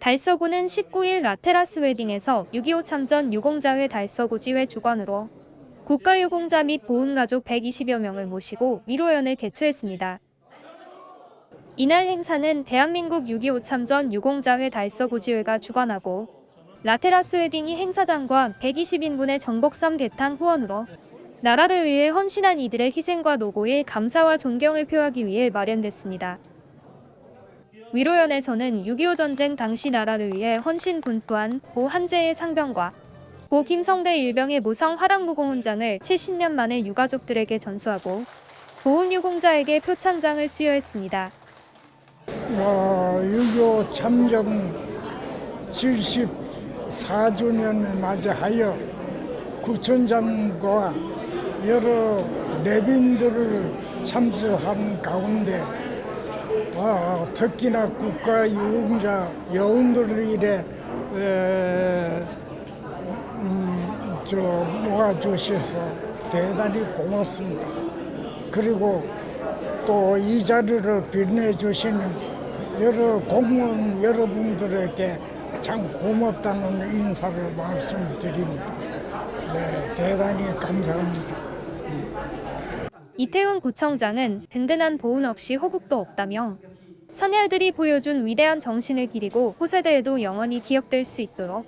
달서구는 19일 라테라스 웨딩에서 6.25 참전 유공자회 달서구 지회 주관으로 국가유공자 및 보훈가족 120여 명을 모시고 위로연을 개최했습니다. 이날 행사는 대한민국 6.25 참전 유공자회 달서구 지회가 주관하고 라테라스 웨딩이 행사장과 120인분의 정복삼 개탕 후원으로 나라를 위해 헌신한 이들의 희생과 노고에 감사와 존경을 표하기 위해 마련됐습니다. 위로연에서는 6.25 전쟁 당시 나라를 위해 헌신 분투한 고 한재의 상병과 고 김성대 일병의 무성 화랑무공훈장을 70년 만에 유가족들에게 전수하고 보훈유공자에게 표창장을 수여했습니다. 어, 6.25 참전 74주년을 맞이하여 구천장과 여러 내빈들을 참수한 가운데 어, 특히나 국가 유공자 여운들을 이래 에, 음, 저 모아주셔서 대단히 고맙습니다. 그리고 또 이 자리를 빛내주시는 여러 공무원 여러분들에게 참 고맙다는 인사를 말씀드립니다. 네, 대단히 감사합니다. 이태훈 구청장은 든든한 보훈 없이 호국도 없다며 선열들이 보여준 위대한 정신을 기리고 후세대에도 영원히 기억될 수 있도록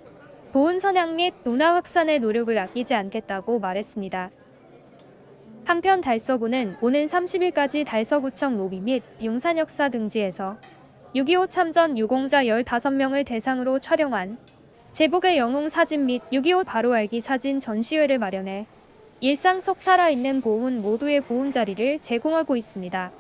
보훈 선양 및 문화 확산의 노력을 아끼지 않겠다고 말했습니다. 한편 달서구는 오는 30일까지 달서구청 로비 및 용산 역사 등지에서 6.25 참전 유공자 15명을 대상으로 촬영한 제복의 영웅 사진 및 6.25 바로 알기 사진 전시회를 마련해 일상 속 살아있는 보훈 모두의 보훈 자리를 제공하고 있습니다.